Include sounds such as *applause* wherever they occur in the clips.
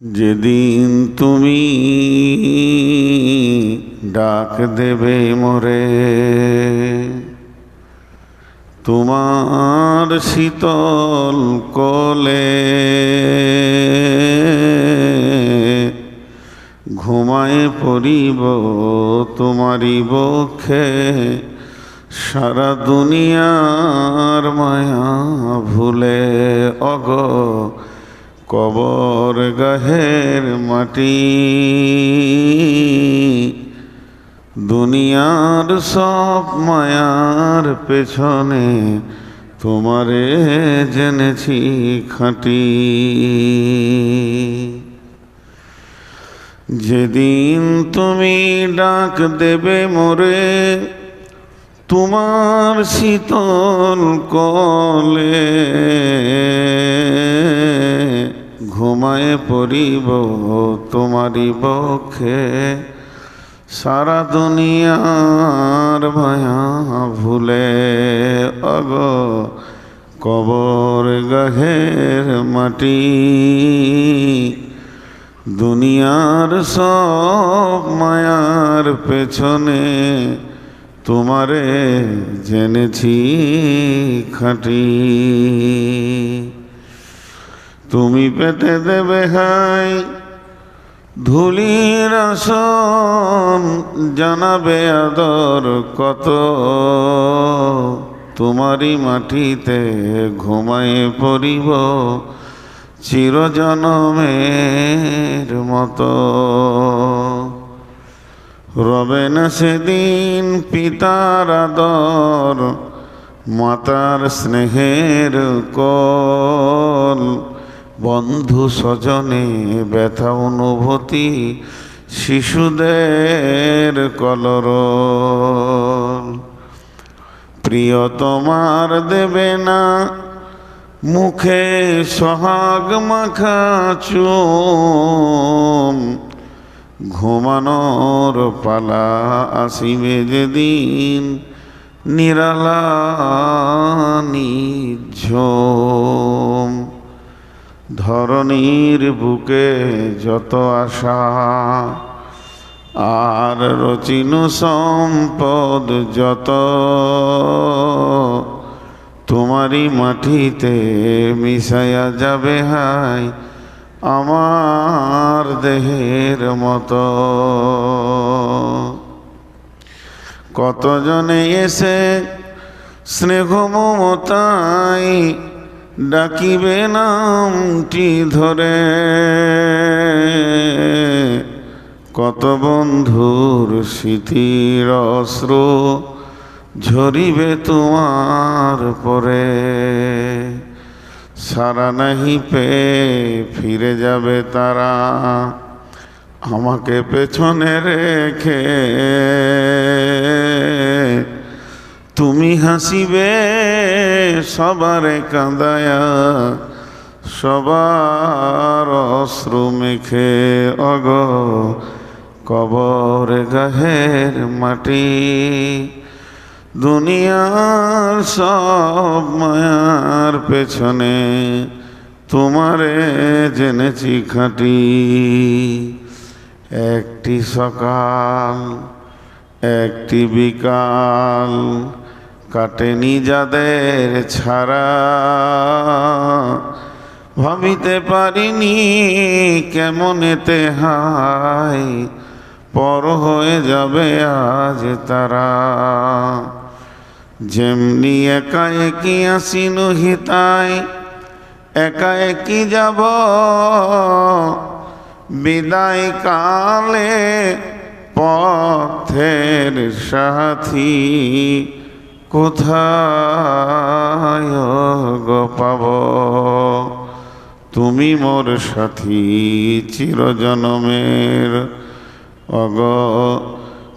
যেদিন তুমি ডাক দেবে মোরে, তোমার শীতল কোলে ঘুমায় পড়িব তোমারই বক্ষে সারা দুনিয়ার মায়া ভুলে। অগ কবর গাহের মাটি। দুনিয়ার সব মায়ার পেছনে তোমারে জেনেছি খাঁটি। যেদিন তুমি ডাক দেবে মোরে, তোমার শীতল কলে। ঘুমায় পড়িব তোমারই বক্ষে সারা দুনিয়ার মায়া ভুলে, অগ কবর গাহের মাটি। দুনিয়ার সব মায়ার পেছনে তোমারে জেনেছি খাঁটি। তুমি পেতে দেবে হাই। ধুলির আসন জানাবে আদর কত। তোমারই মাটিতে ঘুমায় পড়িব চিরজনমের মতো। রবে না সেদিন পিতার আদর, মাতার স্নেহের কল। বন্ধু স্বজনে ব্যথা অনুভূতি শিশুদের কলর। প্রিয় তোমার দেবে না মুখে সোহাগ মাখা চুম ঘুমানোর পালা আসিবে যেদিন নিরালা নিঝোম। ধরনীর বুকে যত আশা, আর রচিন সম্পদ যত, তোমারই মাটিতে মিশাইয়া যাবে হাই আমার দেহের মতো। কতজনে এসে স্নেহ মমতাই ডাকিবে নামটি ধরে। কত বন্ধুর স্মৃতির অস্ত্র ঝরিবে তোমার পরে। সারা নাহি পে ফিরে যাবে তারা, আমাকে পেছনে রেখে। তুমি হাসিবে, সবারে কাঁদায়া, সবার অশ্রু মেখে, অগ কবর গাহের মাটি। দুনিয়ার সব মায়ার পেছনে তোমারে জেনেছি খাঁটি। একটি সকাল, একটি বিকাল কাটেনি যাদের ছাড়া। ভাবিতে পারিনি কেমন এতে হাই, পর হয়ে যাবে আজ তারা। যেমনি একা একই আসিনু হিতায়, একা একই যাব। বিদায় কালে পথের সাথী কোথায় গো পাব? তুমি মোর সাথী চিরজনমের। অগ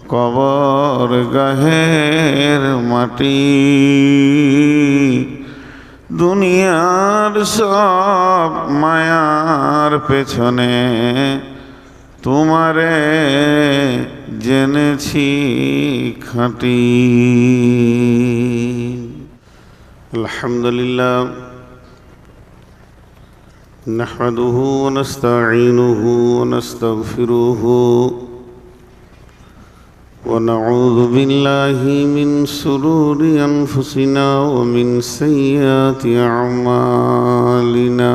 কবর গাহের মাটি। দুনিয়ার সব মায়ার পেছনে তোমারে জেনেছি খাঁটি আলহামদুলিল্লাহ نحمده ونستعينه ونستغفره ونعوذ بالله من سرور أنفسنا ومن سيئات أعمالنا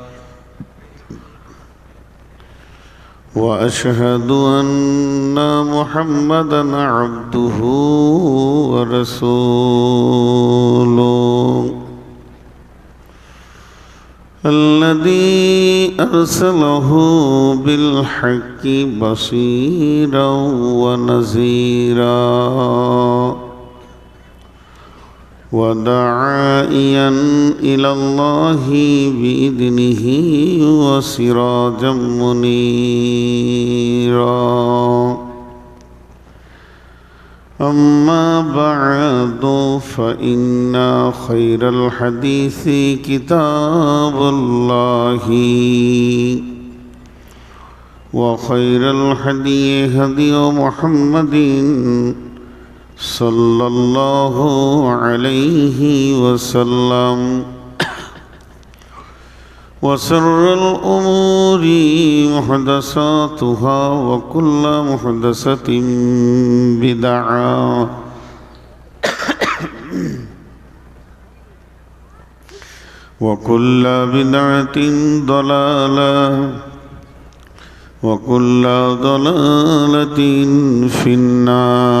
وأشهد أن محمدا عبده ورسوله الذي أرسله بالحق بصيرا ونذيرا. وداعيا إلى الله بإذنه وسراجا منيرا. أما بعد فإن خير الحديث كتاب الله. وخير الهدي هدي محمد صلى الله عليه وسلم. وسر الأمور محدثاتها وكل محدثة بدعة. وكل بدعة ضلالة. وكل ضلالة في النار.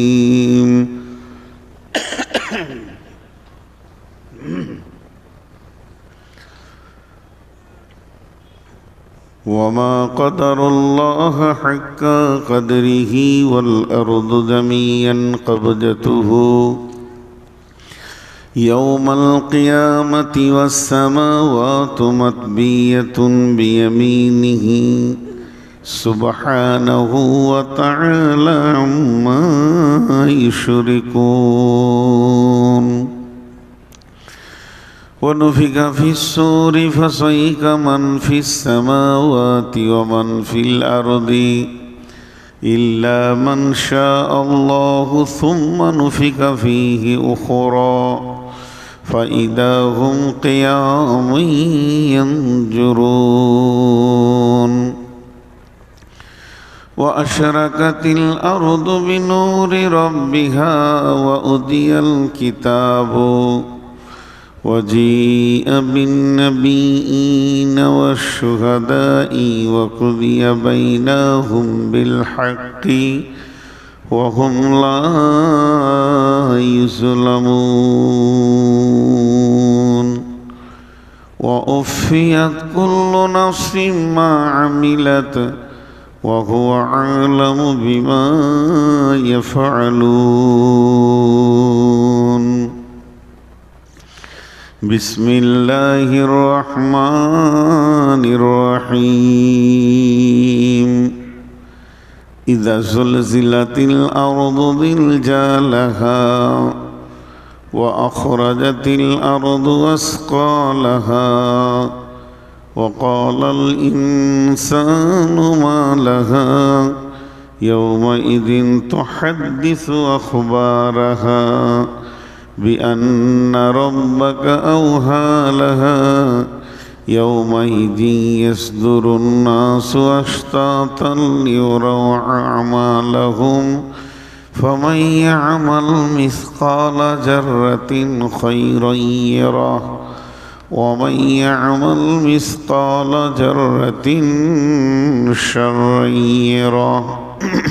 وما قدر الله حق قدره والأرض جميعا قبضته يوم القيامة والسماوات مطبية بيمينه سبحانه وتعالى عما يشركون ونفق في السور فصيق من في السماوات ومن في الأرض إلا من شاء الله ثم نفق فيه أخرى فإذا هم قيام ينجرون. وأشركت الأرض بنور ربها وأدي الكتاب وجيء بالنبيين والشهداء وقضي بينهم بالحق وهم لا يظلمون وأفيت كل نفس ما عملت وهو عالم بما يفعلون بسم الله الرحمن الرحيم. إذا زلزلت الأرض زلزالها وأخرجت الأرض أثقالها وقال الإنسان ما لها يومئذ تحدث أخبارها بأن ربك أوهى لها يومئذ يصدر الناس أشتاتا ليروا أعمالهم فمن يعمل مثقال ذرة خيرا يره ومن يعمل مثقال ذرة شرا يره *clears throat*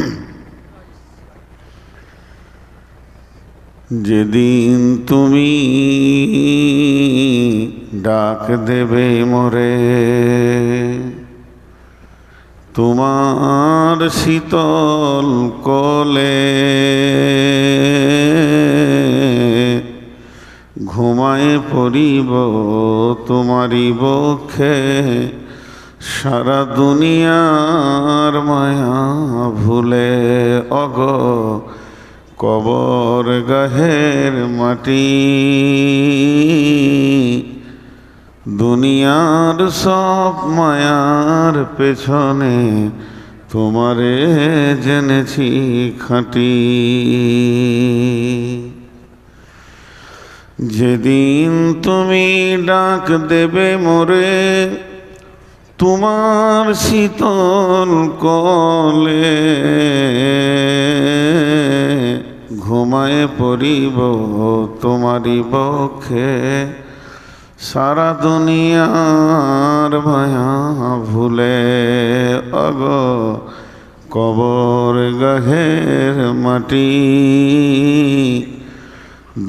যেদিন তুমি ডাক দেবে মোরে, তোমার শীতল কোলে ঘুমায় পড়িব তোমারি বক্ষে। সারা দুনিয়ার মায়া ভুলে, অগ কবর গাহের মাটি। দুনিয়ার সব মায়ার পেছনে তোমারে জেনেছি খাঁটি। যেদিন তুমি ডাক দেবে মোরে, তোমার শীতল কলে। ঘুমায় পড়িব তোমারি বক্ষে সারা দুনিয়ার মায়া ভুলে, অগ কবর গাহের মাটি।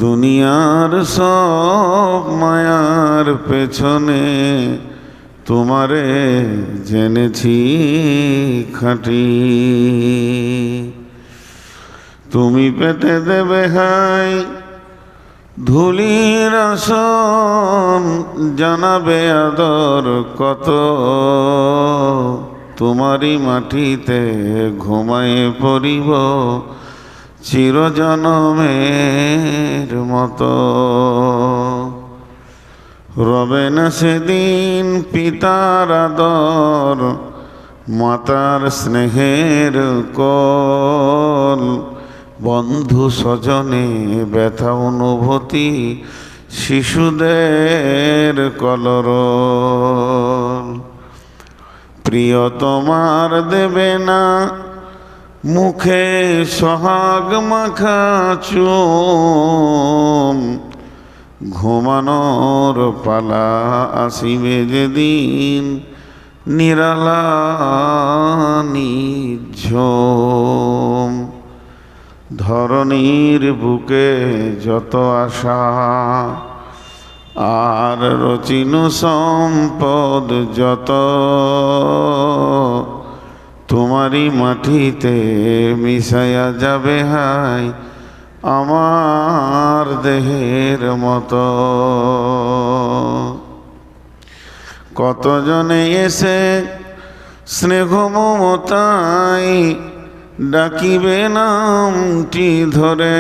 দুনিয়ার সব মায়ার পেছনে তোমারে জেনেছি খাঁটি। তুমি পেতে দেবে হাই। ধুলির আসন জানাবে আদর কত। তোমারই মাটিতে ঘুমায়ে পড়িব চিরজনমের মতো। রবে না সেদিন পিতার আদর, মাতার স্নেহের কল। বন্ধু স্বজনে ব্যথা অনুভূতি শিশুদের কলর। প্রিয় তোমার দেবে না মুখে সোহাগ মাখা চুম ঘুমানোর পালা আসিবে যেদিন নিরালা নিঝোম। ধরণীর বুকে যত আশা, আর রচিন সম্পদ যত, তোমারই মাটিতে মিশাইয়া যাবে হাই আমার দেহের মতো। কতজনে এসে স্নেহ মমতাই ডাকিবে নামটি ধরে।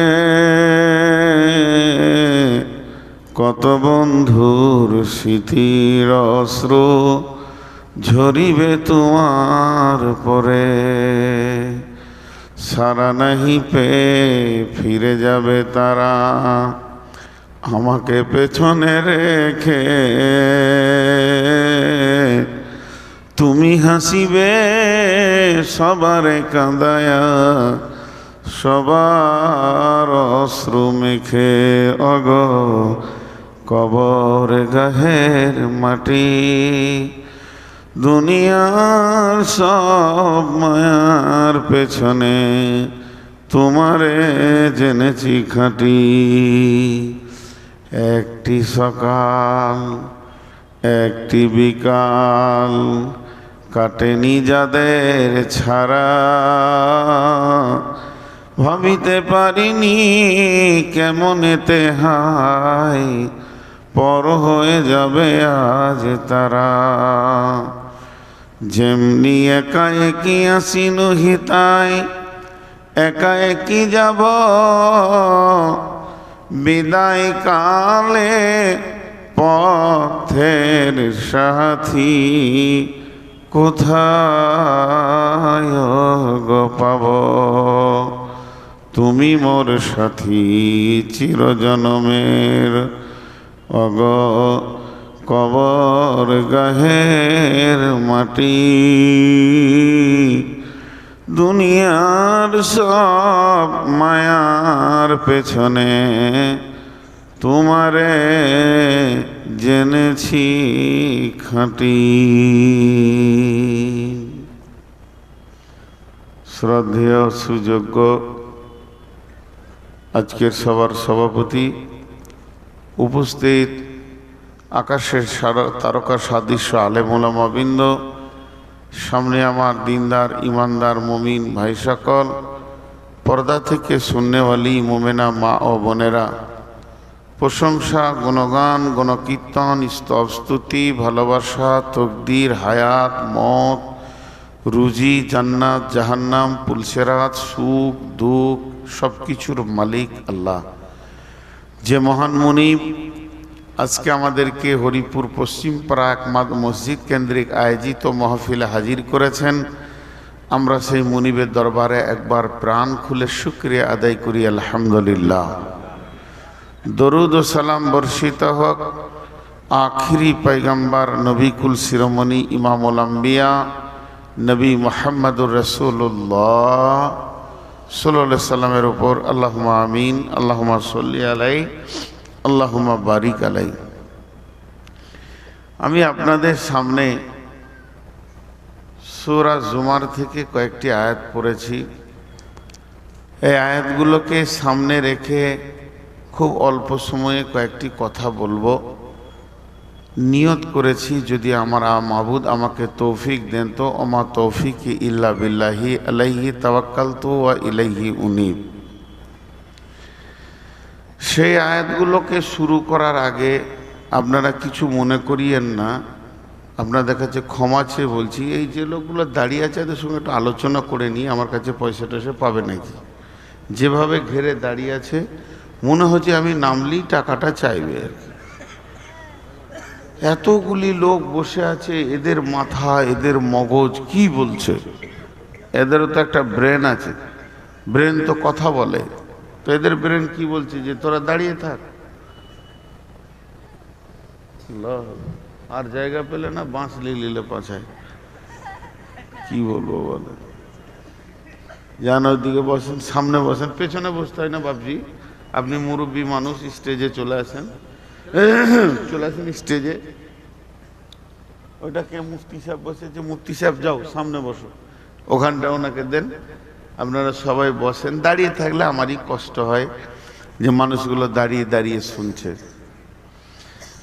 কত বন্ধুর স্মৃতির অস্ত্র ঝরিবে তোমার পরে। সারা নাহি পে ফিরে যাবে তারা আমাকে পেছনে রেখে। তুমি হাসিবে, সবারে কাঁদায়া, সবার অশ্রু মেখে, অগ কবর গাহের মাটি। দুনিয়ার সব মায়ার পেছনে তোমারে জেনেছি খাঁটি। একটি সকাল, একটি বিকাল কাটেনি যাদের ছাড়া। ভাবিতে পারিনি কেমনেতে হাই পর হয়ে যাবে আজ তারা। যেমনি একা একই আসিনু হিতায় একা একই যাব? বিদায় কালে পথের সাথী। কোথায় গো পাব? তুমি মোর সাথী চিরজনমের। অগ কবর গাহের মাটি। দুনিয়ার সব মায়ার পেছনে তোমারে জেনেছি খাঁটি। শ্রদ্ধেয়, সুযোগ্য আজকের সবার সভাপতি উপস্থিত আকাশের সারা- তারকা সাদৃশ্য আলেমুলামাবিন্দ সামনে আমার দিনদার, ইমানদার, মমিন ভাই সকল, পর্দা থেকে শূন্যওয়ালি মোমেনা মা ও বোনেরা। প্রশংসা, গুণগান, গণকীর্তন, স্তব স্তুতি, ভালোবাসা, তকদির, হায়াত, মত, রুজি, জান্নাত, জাহান্নাম, পুলসেরাত, সুখ, দুঃখ সব কিছুর মালিক আল্লাহ। যে মহান মুনিব আজকে আমাদেরকে হরিপুর পশ্চিম পাড়া একমাদ মসজিদ কেন্দ্রিক আয়োজিত মহফিলে হাজির করেছেন। আমরা সেই মুনিবের দরবারে একবার প্রাণ খুলে শুক্রিয়া আদায় করি, আলহামদুলিল্লাহ। দরুদ সালাম বর্ষিত হোক। আখিরি পৈগম্বর নবিকুল শিরোমণি ইমামুল আম্বিয়া, নবী মোহাম্মদুর রসুল্লাহ সাল্লাহ সাল্লামের উপর। আল্লাহুমা আমিন আল্লাহুমা সল্লি আলাই আল্লাহুমা বারিক আলাই আমি আপনাদের সামনে সুরা জুমার থেকে কয়েকটি আয়াত পড়েছি। এই আয়াতগুলোকে সামনে রেখে খুব অল্প সময়ে কয়েকটি কথা বলব। নিয়ত করেছি, যদি আমার মাবুদ আমাকে তৌফিক দেন তো আমা তৌফিক ইল্লা বিল্লাহি আলাইহি তাওয়াক্কাল তো ওয়া ইলাইহি উনিব। সেই আয়াতগুলোকে শুরু করার আগে আপনারা কিছু মনে করিয়েন না। আপনাদের কাছে ক্ষমা চেয়ে বলছি, এই যে লোকগুলো দাঁড়িয়ে আছে, এদের সঙ্গে একটু আলোচনা করে নিই, আমার কাছে পয়সা টয়সা পাবে নাকি? যেভাবে ঘেরে দাঁড়িয়ে আছে মনে হচ্ছে আমি নামলেই টাকাটা চাইবে আর কি। এতগুলি লোক বসে আছে, এদের মাথা, এদের মগজ, কি বলছে? এদেরও তো একটা ব্রেন আছে। ব্রেন তো কথা বলে। তো এদের ব্রেন কি বলছে যে তোরা দাঁড়িয়ে থাক। আর জায়গা পেলে না বাঁশ লিলে পাছায়। কি বলব বলে যান ওইদিকে বসেন, সামনে বসেন, পেছনে বসতে হয় না বাপজি? আপনি মুরব্বী মানুষ স্টেজে চলে আসেন। চলে আসেন স্টেজে ওইটাকে মুফতি সাহেব বসেছে মুফতি সাহেব, যাও, সামনে বসো। ওখানটা ওনাকে দেন। আপনারা সবাই বসেন। দাঁড়িয়ে থাকলে আমারই কষ্ট হয় যে মানুষগুলো দাঁড়িয়ে দাঁড়িয়ে শুনছে।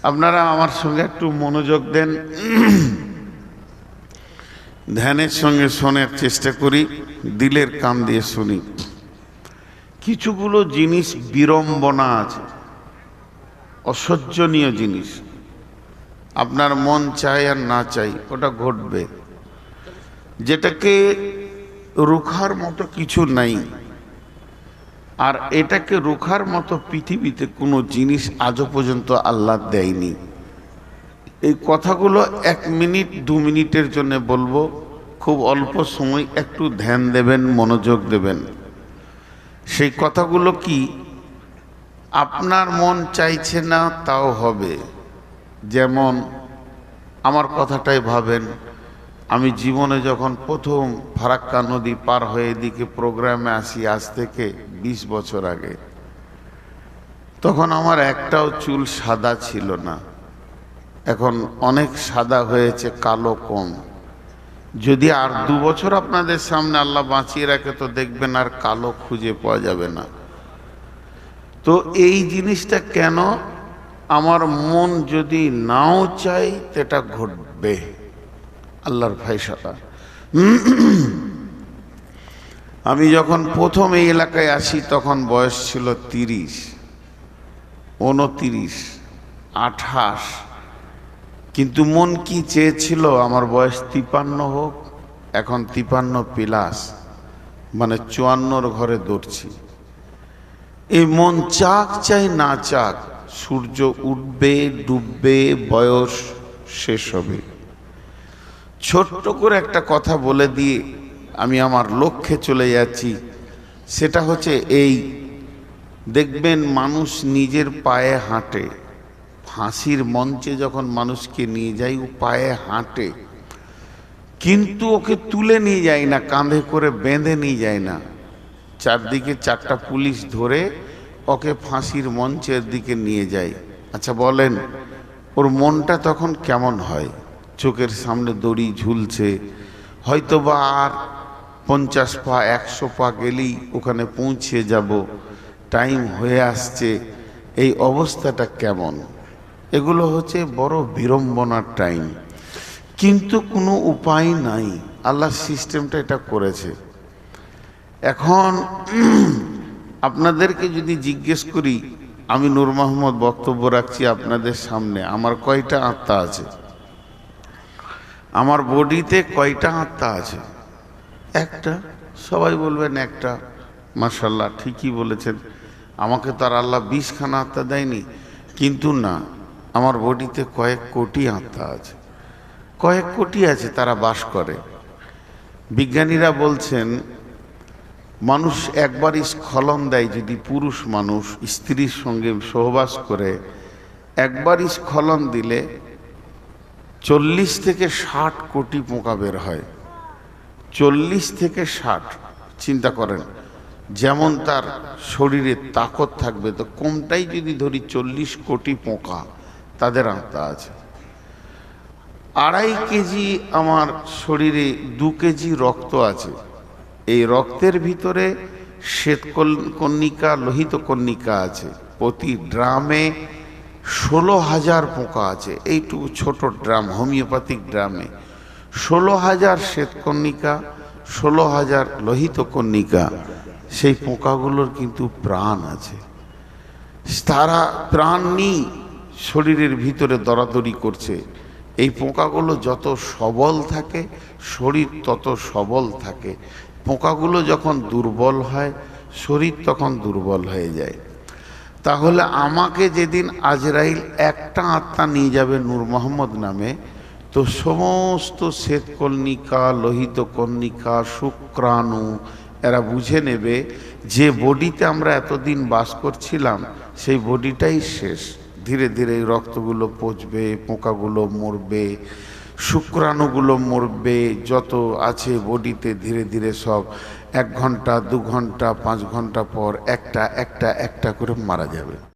আপনারা আমার সঙ্গে একটু মনোযোগ দেন। ধ্যানের সঙ্গে শোনার চেষ্টা করি, দিলের কান দিয়ে শুনি। কিছুগুলো জিনিস বিড়ম্বনা আছে। অসহ্যনীয় জিনিস। আপনার মন চাই আর না চাই ওটা ঘটবে। যেটাকে রুখার মতো কিছু নাই। আর এটাকে রুখার মতো পৃথিবীতে কোনো জিনিস আজও পর্যন্ত আল্লাহ দেয়নি। এই কথাগুলো এক মিনিট, দু মিনিটের জন্য বলব, খুব অল্প সময় একটু ধ্যান দেবেন, মনোযোগ দেবেন। সেই কথাগুলো কি আপনার মন চাইছে না তাও হবে? যেমন আমার কথাটাই ভাবেন, আমি জীবনে যখন প্রথম ফারাক্কা নদী পার হয়ে এদিকে প্রোগ্রামে আসি আজ থেকে ২০ বছর আগে, তখন আমার একটাও চুল সাদা ছিল না। এখন অনেক সাদা হয়েছে, কালো কম। যদি আর দু বছর আপনাদের সামনে আল্লাহ বাঁচিয়ে রাখে, তো দেখবেন আর কালো খুঁজে পাওয়া যাবে না। তো এই জিনিসটা কেন আমার মন যদি নাও চাই সেটা ঘটবে। আল্লাহর ফাইসালা আমি যখন প্রথম এই এলাকায় আসি, তখন বয়স ছিল তিরিশ উনতিরিশ আঠাশ। কিন্তু মন কি চেয়েছিল আমার বয়স তিপান্ন হোক? এখন তিপান্ন প্লাস মানে চুয়ান্নর ঘরে দৌড়ছি। এই মন চাক চাই না চাক, সূর্য উঠবে, ডুববে, বয়স শেষ হবে। ছোট্ট করে একটা কথা বলে দিয়ে আমি আমার লক্ষ্যে চলে যাচ্ছি। সেটা হচ্ছে এই, দেখবেন মানুষ নিজের পায়ে হাঁটে। ফাঁসির মঞ্চে যখন মানুষকে নিয়ে যায় ও পায়ে হাঁটে। কিন্তু ওকে তুলে নিয়ে যায় না, কাঁধে করে বেঁধে নিয়ে যায় না। চারদিকে চারটা পুলিশ ধরে ওকে ফাঁসির মঞ্চের দিকে নিয়ে যায় আচ্ছা বলেন, ওর মনটা তখন কেমন হয়? চোখের সামনে দড়ি ঝুলছে হয়তো বা আর পঞ্চাশ পা, একশো পা গেলেই ওখানে পৌঁছে যাব। টাইম হয়ে আসছে, এই অবস্থাটা কেমন? এগুলো হচ্ছে বড় বিড়ম্বনার টাইম। কিন্তু কোনো উপায় নাই। আল্লাহ সিস্টেমটা এটা করেছে। এখন আপনাদেরকে যদি জিজ্ঞেস করি, আমি নূর মোহাম্মদ বক্তব্য রাখছি আপনাদের সামনে। আমার কয়টা আত্মা আছে? আমার বডিতে কয়টা আত্মা আছে? একটা। সবাই বলবেন একটা। মার্শাল্লাহ ঠিকই বলেছেন। আমাকে তো আর আল্লাহ বিশখানা আত্মা দেয়নি। কিন্তু না আমার বডিতে কয়েক কোটি আত্মা আছে। কয়েক কোটি আছে, তারা বাস করে। বিজ্ঞানীরা বলছেন, মানুষ একবারই স্খলন দেয় যদি পুরুষ মানুষ স্ত্রীর সঙ্গে সহবাস করে একবারই স্খলন দিলে চল্লিশ থেকে ষাট কোটি পোকা বের হয়। চল্লিশ থেকে ষাট, চিন্তা করেন, যেমন তার শরীরে তাকত থাকবে, তো কমটাই যদি ধরি চল্লিশ কোটি পোকা তাদের আত্মা আছে। আড়াই কেজি আমার শরীরে দু কেজি রক্ত আছে। এই রক্তের ভিতরে শ্বেত কন্যিকা লোহিত কন্যিকা আছে। প্রতি ড্রামে ষোলো হাজার পোকা আছে। এইটুকু ছোট ড্রাম, হোমিওপ্যাথিক ড্রামে। ষোলো হাজার শ্বেতকন্যিকা ষোলো হাজার লোহিত কন্যিকা সেই পোকাগুলোর কিন্তু প্রাণ আছে। তারা প্রাণ নেই। শরীরের ভিতরে দরাদরি করছে। এই পোকাগুলো যত সবল থাকে, শরীর তত সবল থাকে। পোকাগুলো যখন দুর্বল হয়, শরীর তখন দুর্বল হয়ে যায়। তাহলে আমাকে যেদিন আজরাইল একটা আত্মা নিয়ে যাবে নূর মোহাম্মদ নামে, তো সমস্ত শ্বেতকর্ণিকা লোহিত কর্ণিকা শুক্রাণু, এরা বুঝে নেবে যে বডিতে আমরা এতদিন বাস করছিলাম, সেই বডিটাই শেষ। ধীরে ধীরে রক্তগুলো পচবে, পোকাগুলো মরবে, শুক্রাণুগুলো মরবে, যত আছে বডিতে ধীরে ধীরে সব এক ঘণ্টা, দু ঘণ্টা, পাঁচ ঘণ্টা পর একটা একটা একটা করে মারা যাবে।